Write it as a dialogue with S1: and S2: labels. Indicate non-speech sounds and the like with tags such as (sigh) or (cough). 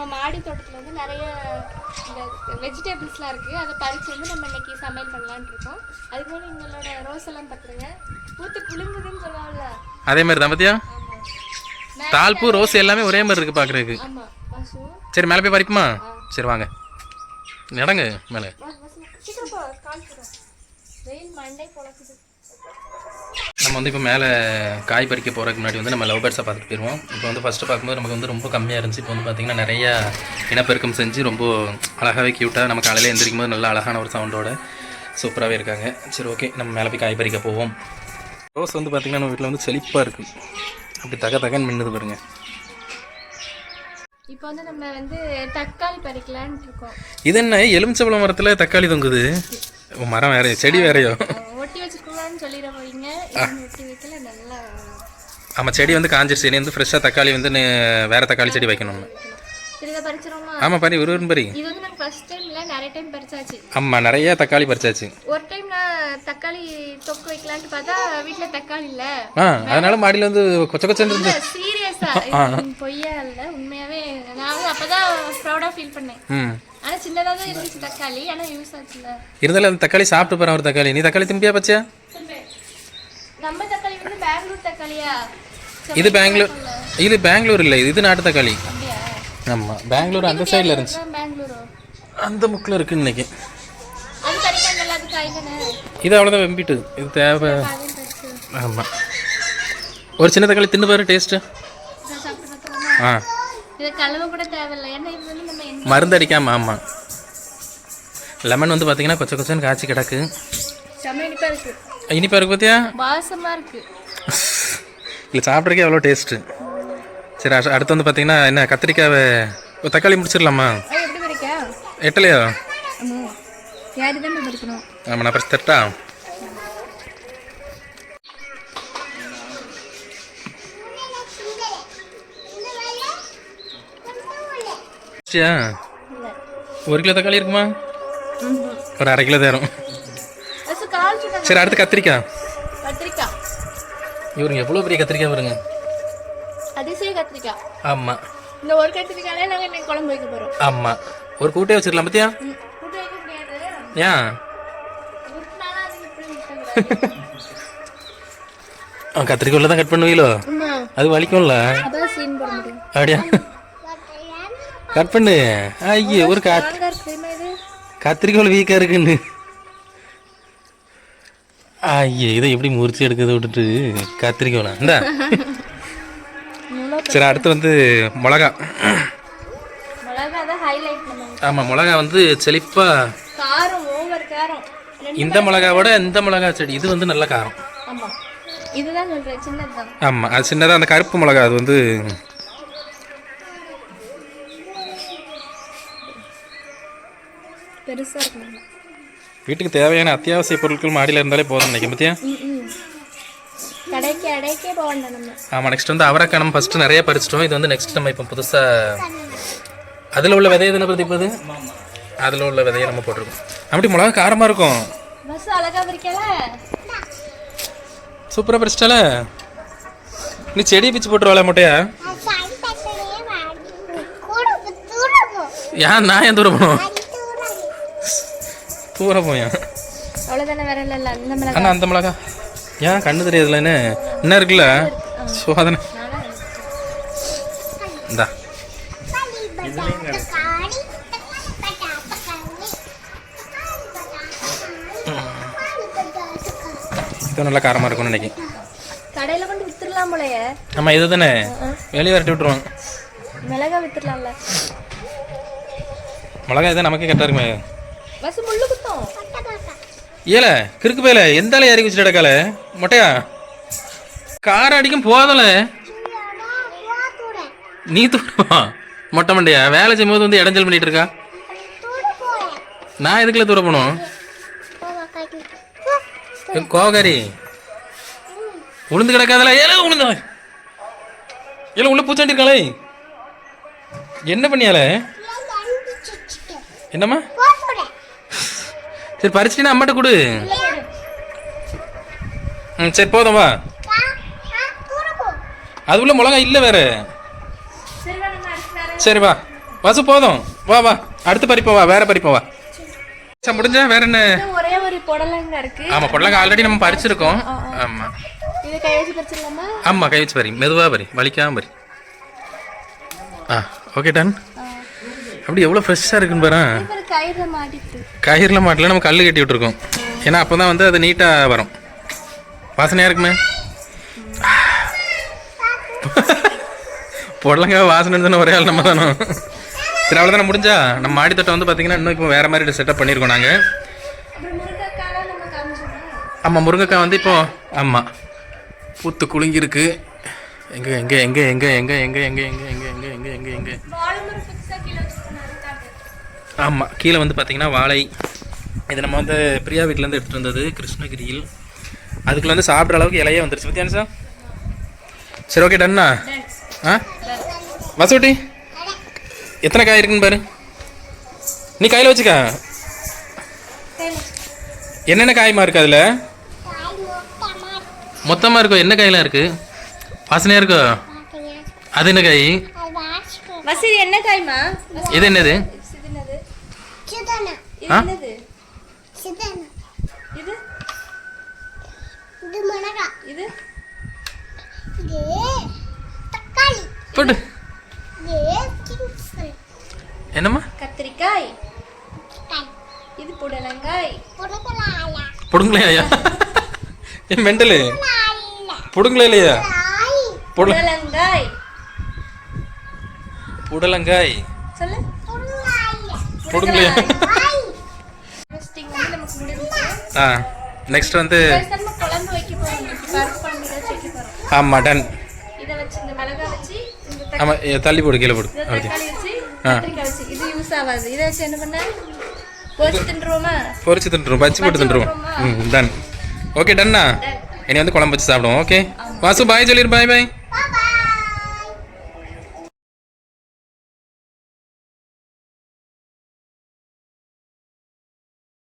S1: நம்ம மாடி தோட்டத்தில் வந்து நிறைய இந்த வெஜிடபிள்ஸ்லாம் இருக்குது அதை பறித்து வந்து நம்ம இன்னைக்கு சமையல் பண்ணலான்னு இருக்கோம். அதுக்கு மேலே எங்களோட ரோஸ் எல்லாம் பார்த்துருங்க பூத்து குலுங்குதுன்னு சொல்லுவாங்கல்ல.
S2: அதே மாதிரி தான் பார்த்தியா தாழ்பூ ரோஸ் எல்லாமே ஒரே மாதிரி இருக்குது பார்க்குறதுக்கு சரி மேலே போய் பறிக்குமா சரி வாங்க. நடங்க மேலே.
S1: வெயில் மண்டை பொழக்குது.
S2: நம்ம வந்து இப்போ மேலே காய் பறிக்க போகிறதுக்கு முன்னாடி வந்து நம்ம லவ் பேர்ட்ஸை பார்த்துட்டு போயிடுவோம் இப்போ வந்து ஃபஸ்ட்டு பார்க்கும்போது நமக்கு வந்து ரொம்ப கம்மியாக இருந்துச்சு. இப்போ வந்து பார்த்திங்கன்னா நிறையா இனப்பெருக்கம் செஞ்சு ரொம்ப அழகாகவே க்யூட்டாக நம்ம காலையில் எந்திரிக்கும் போது நல்ல அழகான ஒரு சவுண்டோட சூப்பராகவே இருக்காங்க. சரி ஓகே நம்ம மேலே போய் காய் பறிக்க போவோம். ரோஸ் வந்து பார்த்திங்கன்னா நம்ம வீட்டில் வந்து செழிப்பாக இருக்குது அப்படி தக தகன்னு மின்னுது பாருங்க.
S1: இப்போ வந்து நம்ம வந்து தக்காளி பறிக்கலான்னு இருக்கோம்.
S2: இது என்ன? எலுமிச்சபழம் மரத்தில் தக்காளி தொங்குது. மரம் வேறையோ? செடி வேறையோ?
S1: ஒட்டி வச்சிருக்கோம்னு சொல்லிட
S2: ஆமாம் செடி வந்து காஞ்சிருச்சு. இனி வந்து ஃப்ரெஷ்ஷாக தக்காளி வந்து வேற தக்காளி செடி வைக்கணும்
S1: சரி இதை பறிச்சிரோமா
S2: ஆமாம் பறி ஒரு பறி.
S1: இது வந்து நாங்கள் ஃபர்ஸ்ட் டைம்ல நிறைய டைம் பறிச்சாச்சு.
S2: ஆமாம் நிறைய தக்காளி பறிச்சாச்சு.
S1: ஒரு டைம் நான் தக்காளி தொக்கு வைக்கலான்ட்டு பார்த்தா வீட்ல தக்காளி இல்ல.
S2: ஆ அதனால மாடியில் வந்து கொச்ச கொச்சன்னு இருந்து
S1: சீரியஸா பொய்யா இல்ல உண்மையாவே. நான் வந்து அப்பதான் ப்ரௌடா ஃபீல் பண்ணேன். ஆனா சின்னதா தான் இருந்துச்சு தக்காளி ஆனா யூஸ் ஆச்சுல
S2: இருந்தாலும் அந்த தக்காளி சாப்பிட்டு போகிறேன் ஒரு தக்காளி. நீ தக்காளி திம்பியா பச்சியா?
S1: நம்ம தக்காளி வந்து பெங்களூர் தக்காளியா?
S2: இது பெங்களூர் இது பெங்களூர் இல்லை இது நாட்டு தக்காளி. ஆமாம் பெங்களூர் அந்த சைடில் இருந்துச்சு. அந்த முக்கில் இருக்கு இன்னைக்கு. இது அவ்வளோதான் வெம்பிட்டு. இது தேவை. ஆமாம் ஒரு சின்ன தக்காளி தின்னு பாரு டேஸ்ட்டு ஆ.
S1: இதை கழுவ கூட தேவையில்லை. ஏன்னா இது வந்து நம்ம என்ன
S2: மருந்து அடிக்காம ஆமாம் லெமன் வந்து பார்த்தீங்கன்னா கொச்ச கொச்சன்னு காய்ச்சி கிடக்கு.
S1: இனிப்பா இருக்கு
S2: பார்த்தியா
S1: வாசமா இருக்கு.
S2: இல்லை சாப்பிட்றக்கே எவ்வளோ டேஸ்ட்டு சரி அடு- அடுத்து வந்து பார்த்தீங்கன்னா என்ன கத்திரிக்காவை தக்காளி முடிச்சிடலாமா? எட்டலையா? ஆமாம் நான் ஃபஸ்ட் தட்டா? ஒரு கிலோ தக்காளி இருக்குமா? ஒரு அரை கிலோ தேரும். சரி அடுத்து கத்திரிக்காய்.
S1: கத்திரிக்காய்
S2: இவருங்க எவ்வளோ பெரிய கத்திரிக்காய் பாருங்க
S1: அதிசய கத்திரிக்காய்
S2: ஆமாம்
S1: இந்த ஒரு கத்திரிக்காயே நாங்கள் இன்னைக்கு குழம்பு வைக்க போகிறோம்
S2: ஆமாம் ஒரு கூட்டே வச்சிடலாம் பார்த்தியா
S1: வைக்க
S2: ஏன் (laughs) கத்திரிக்கோல்ல தான் கட் பண்ணுவீங்களோ அது வலிக்கும்ல? அப்படியா? கட் பண்ணு. ஐயே ஒரு கத்திரிக்கோல் வீக்காக இருக்குன்னு. ஐயே இதை எப்படி முறிச்சு எடுக்கிறது விட்டுட்டு கத்திரிக்கோலா இந்தா. சரி அடுத்து வந்து மிளகா. ஆமாம் மிளகா வந்து செழிப்பாக இந்த மிளகாவோட இந்த மிளகா செடி இது வந்து நல்ல காரம். ஆமாம் அது சின்னதாக அந்த கருப்பு மிளகா அது வந்து
S1: பெருசா இருக்கும்
S2: வீட்டுக்கு தேவையான அத்தியாவசிய பொருட்கள் மாடியில் இருந்தாலே போதும் நினைக்க பத்தியா? ஆமாம் நெக்ஸ்ட் வந்து அவரைக்காய் நம்ம ஃபஸ்ட்டு நிறைய பறிச்சிட்டோம். இது வந்து நெக்ஸ்ட் நம்ம இப்போ புதுசாக அதில் உள்ள விதையை தானே பிரதீப் அது அதில் உள்ள விதையை நம்ம போட்டிருக்கோம். அப்படி மிளகா காரமாக இருக்கும். சூப்பராக பறிச்சிட்டால நீ செடி பிச்சு போட்டுருவாள முட்டையா? ஏன் நான் ஏன் தூரம் போகணும் போயேன்
S1: வேற இல்ல இந்த மிளகா.
S2: அண்ணா அந்த மிளகா. ஏன் கண்ணு தெரியாதுல என்ன? இருக்குல்ல? சோதனை இந்தா. இது நல்லா காரமாக இருக்கும்னு நினைக்கிறேன்.
S1: கடையில கொண்டு வித்துடலாம் போலயே.
S2: ஆமாம் இது தானே? வெளியே விரட்டி விட்ருவோம்
S1: மிளகா வித்துடலாம்ல.
S2: மிளகா இதான் நமக்கே கரெக்டாக இருக்குமே.
S1: பஸ் முள்ளு குத்தம்.
S2: ஏல கிறுக்கு பேல எந்த அலை இறக்கி வச்சுட்டு கிடக்கால மொட்டையா? கார் அடிக்கும் போதல நீ தூரமா மொட்டை மண்டையா? வேலை செய்யும்போது வந்து இடைஞ்சல் பண்ணிட்டு இருக்கா? நான் எதுக்குள்ள தூர போகணும்? ஏ, கோகாரி உளுந்து கிடக்காதல. ஏல உளுந்து. ஏல உள்ள பூச்சாண்டி இருக்காளே. என்ன பண்ணியால என்னம்மா? சரி பறிச்சிட்டினா அம்மாட்ட கொடு. ம் சரி போதும் வா. அது உள்ள மிளகா இல்லை வேற.
S1: சரி வா.
S2: வாசு போதும். வா வா. அடுத்த பறிப்போம் வா. வேற பறிப்போம் வா. சரி, முடிஞ்சா வேற என்ன?
S1: ஒரே ஒரு புடலங்க இருக்கு
S2: ஆமா பொடலங்க ஆல்ரெடி நம்ம பறிச்சிருக்கோம் ஆமா.
S1: இதை கை வச்சு பறிச்சிடலாமா?
S2: ஆமா கை வச்சு பறி. மெதுவா பறி. வலிக்காம பறி. ஆ ஓகே டன் அப்படி எவ்வளோ ஃப்ரெஷ்ஷாக இருக்குன்னு பாரு.
S1: மாட்டிட்டு
S2: கயிறில் மாட்டல நம்ம கல் கட்டி விட்டுருக்கோம் ஏன்னா அப்போ தான் வந்து அது நீட்டாக வரும் வாசனையாக இருக்குமே பொடலங்காய் வாசனை தானே ஒரே ஆள் நம்ம தானே சரி அவ்வளோதானே முடிஞ்சா நம்ம மாடி தோட்டம் வந்து பார்த்தீங்கன்னா இன்னும் இப்போ வேறு மாதிரி செட்டப் பண்ணியிருக்கோம் நாங்கள் ஆமாம் முருங்கைக்காய் வந்து இப்போ ஆமாம் பூத்து குலுங்கியிருக்கு எங்கே எங்கே எங்கே எங்கே எங்கே எங்கே எங்கே எங்கே எங்கே எங்கே எங்கே எங்கே எங்கே ஆமாம் கீழே வந்து பார்த்தீங்கன்னா வாழை. இது நம்ம வந்து பிரியா வீட்டிலேருந்து எடுத்துகிட்டு வந்தது கிருஷ்ணகிரியில். அதுக்குள்ள வந்து சாப்பிட்ற அளவுக்கு இலையே வந்துருச்சு. பத்தியானு சார் சரி ஓகே டன்னா ஆ? வசூட்டி எத்தனை காய் இருக்குன்னு பாரு. நீ கையில் வச்சுக்க. என்னென்ன காய்மா இருக்கு அதில்? மொத்தமாக இருக்கும் என்ன காயெல்லாம் இருக்கு? வாசனையாக இருக்கோ? அது என்ன காய்?
S1: என்ன காய்மா
S2: இது என்னது?
S1: இது?
S2: என்னம்மா?
S1: கத்திரிக்காய். இது புடலங்காய்.
S2: புடுங்கலையா? என் மெண்டலு. புடுங்கலையா?
S1: புடலங்காய்.
S2: புடலங்காய்.
S1: சொல்லு.
S2: புடுங்கலையா? ஆ நெக்ஸ்ட் வந்து ஆமாம் டன்
S1: இதை வச்சு இந்த மிளகாய் வச்சு இந்த தக்காளி
S2: ஆமாம் தள்ளி போடு கீழே போடு
S1: இந்த
S2: அப்படி
S1: தக்காளி வச்சு
S2: ஆ.
S1: இது யூஸ் ஆகாது. இதை வச்சு என்ன பண்ண? பொரிச்சு தின்றுவோமா?
S2: பொரிச்சு தின்றுவோம் பச்சி போட்டு தின்றுவோம். ம் டன் ஓகே டன்னா இனி வந்து குழம்பு வச்சு சாப்பிடுவோம் ஓகே வாசு பாய் சொல்லிடு பாய் பாய்